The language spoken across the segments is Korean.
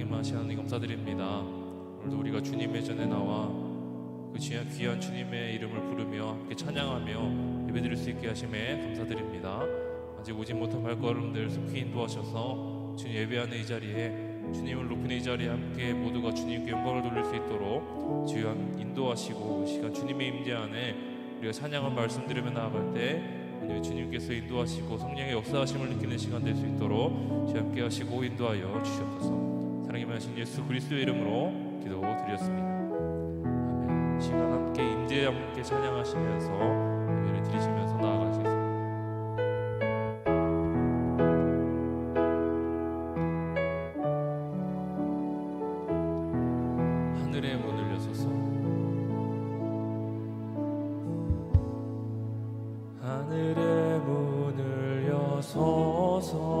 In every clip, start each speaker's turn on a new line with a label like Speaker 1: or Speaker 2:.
Speaker 1: 하나님 하나님 감사드립니다. 오늘도 우리가 주님의 전에 나와 그 귀한, 주님의 이름을 부르며 함께 찬양하며 예배드릴 수 있게 하심에 감사드립니다. 아직 오지 못한 발걸음들 속히 인도하셔서 주님 예배하는 이 자리에 주님을 높이는 이 자리에 함께 모두가 주님께 영광을 돌릴 수 있도록 주여 인도하시고 이 시간 주님의 임재 안에 우리가 찬양한 말씀 들으며 나아갈 때 주님께서 인도하시고 성령의 역사하심을 느끼는 시간 될 수 있도록 함께 하시고 인도하여 주시옵소서. 사랑이 많으신 예수 그리스도의 이름으로 기도드렸습니다. 아멘. 이 시간 함께 임재 함께 찬양하시면서 예배를 드리시면서 나아가시겠습니다. 하늘의 문을 여소서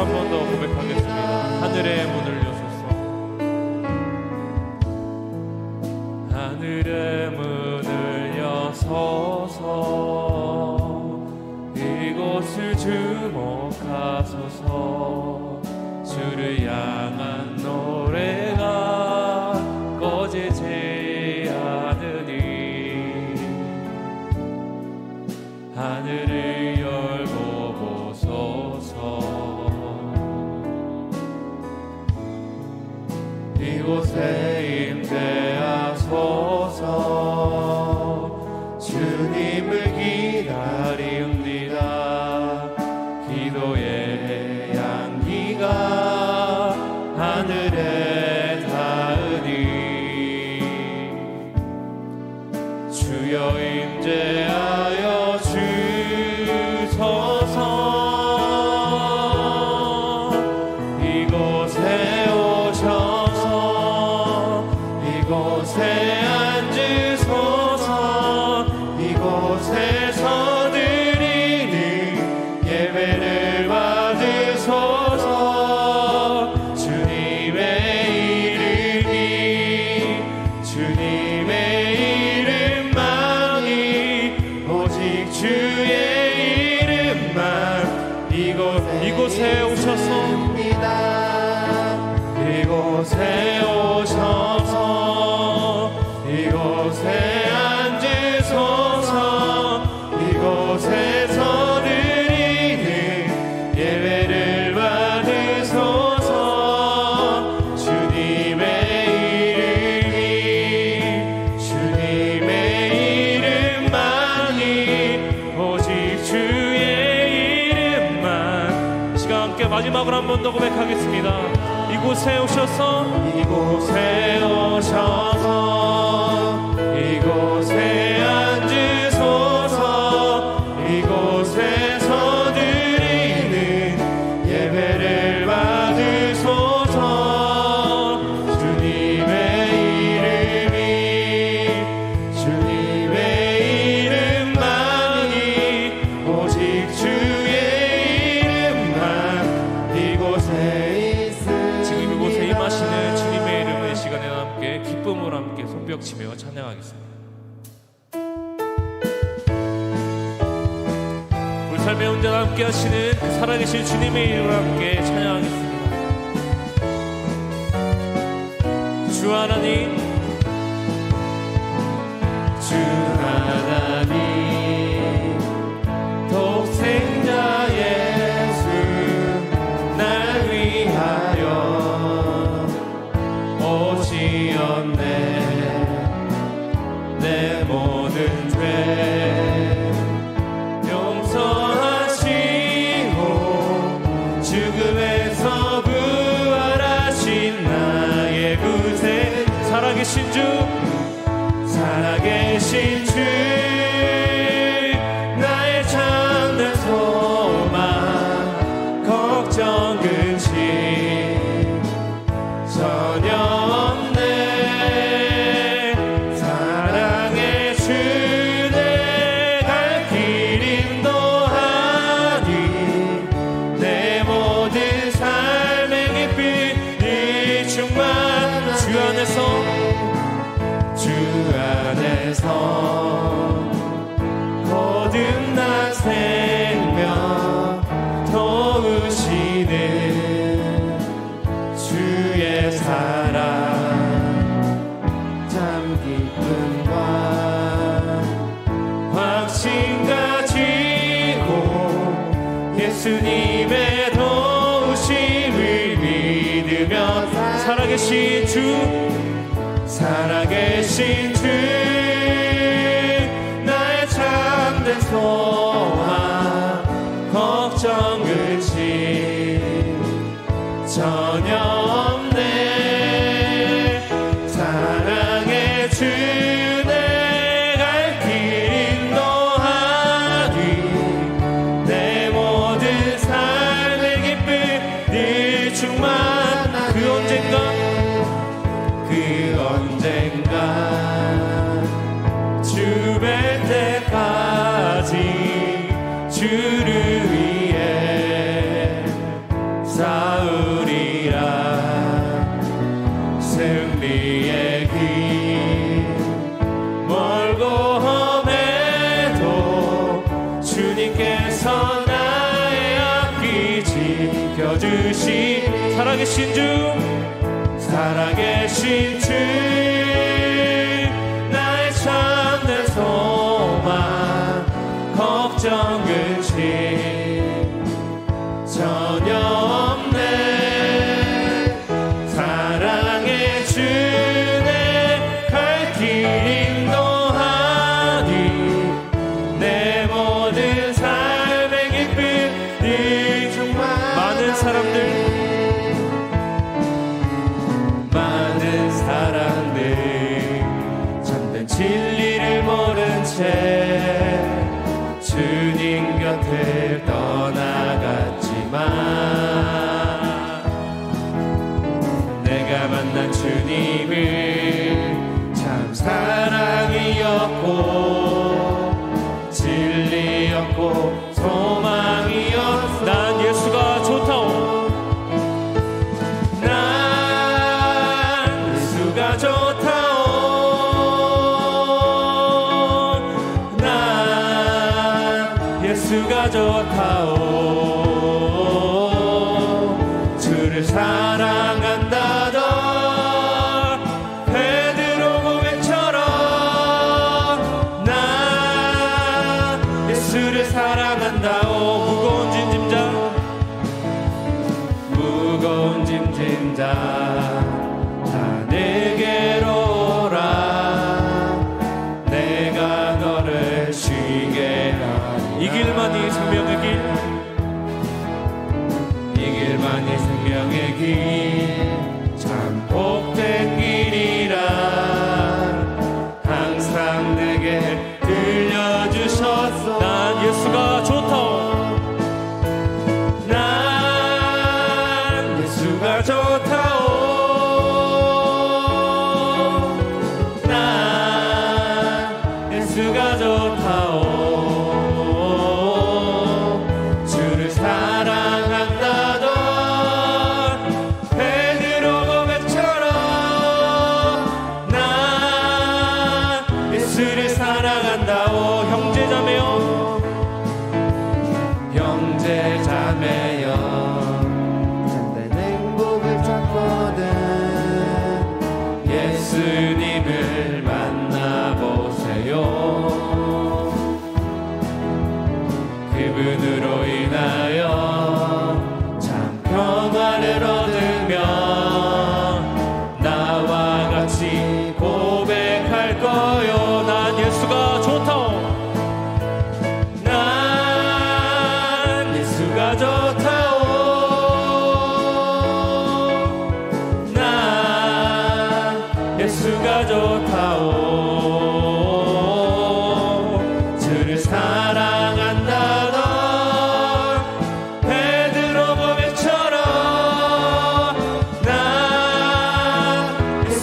Speaker 1: 한번 더 고백하겠습니다. 하늘의 이곳 마지막으로 한 번 더 고백하겠습니다. 이곳에 오셔서 이곳에 오셔서 이곳에 주님을 찬양하겠습니다. 삶의 운전 함께 하시는 그 살아계신 주님의 이름과 함께 찬양하겠습니다. 주 하나님, 주 하나님. 살아계신 주 살아계신 주 나의 참된 소망 걱정 근심 전혀 없네. 사랑의 주 내 갈 길 인도하니 내 모든 삶의 깊이 충만 주 안에서 주 거듭난 생명 도우시는 주의 사랑. 참 기쁨과 확신 가지고 예수님의 도우심을 믿으며 살아계신 주 살아계신 주 소망 걱정 근심 전혀 없네. 기쁨 늘 충만 지켜주시 살아계신 주 살아계신 주 진리였고 소망 예수를 사랑한다 오. 무거운 짐 짐자. 무거운 짐 짐자. 다 내게로 오라. 내가 너를 쉬게 하리 이 길만이 생명의 길. 이 길만이 생명의 길참 복된 길이라. 항상 내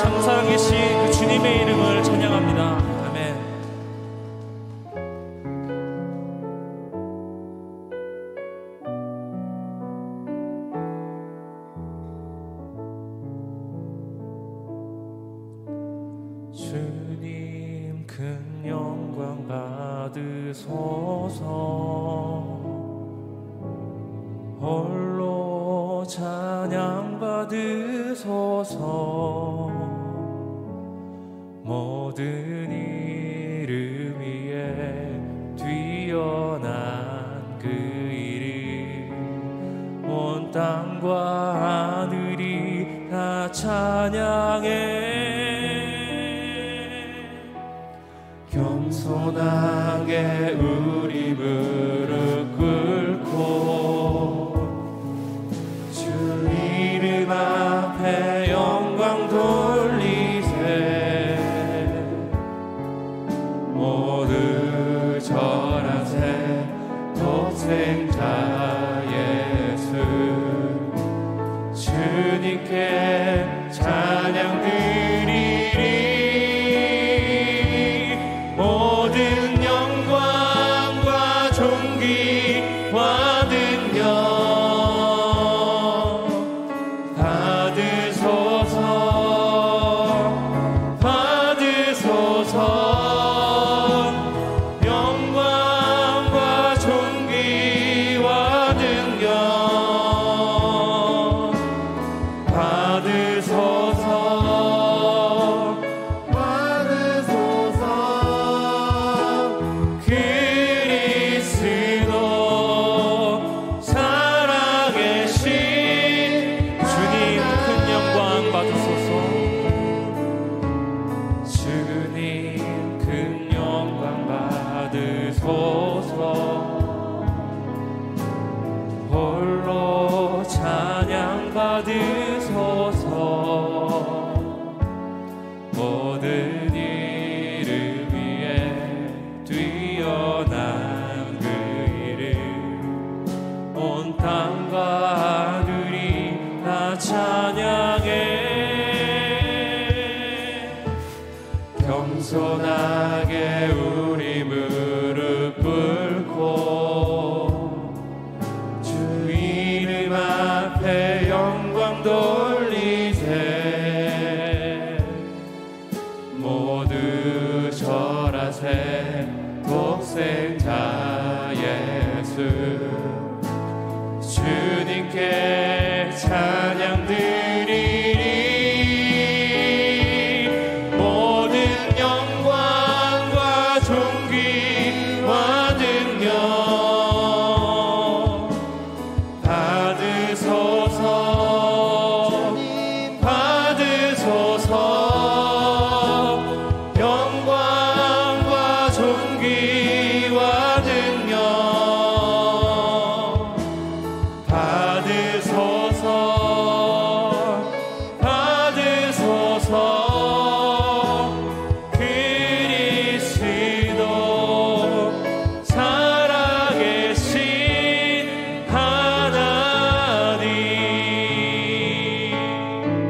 Speaker 1: 참
Speaker 2: 살아계신 주님의 이름을 찬양합니다. 아멘. 주님 큰 영광 받으소서 홀로 찬양 받으소서 모든 이름 위에 뛰어난 그 이름. 온 땅과 하늘이 다 찬양해.
Speaker 1: 겸손한 용기 받으셔라 새.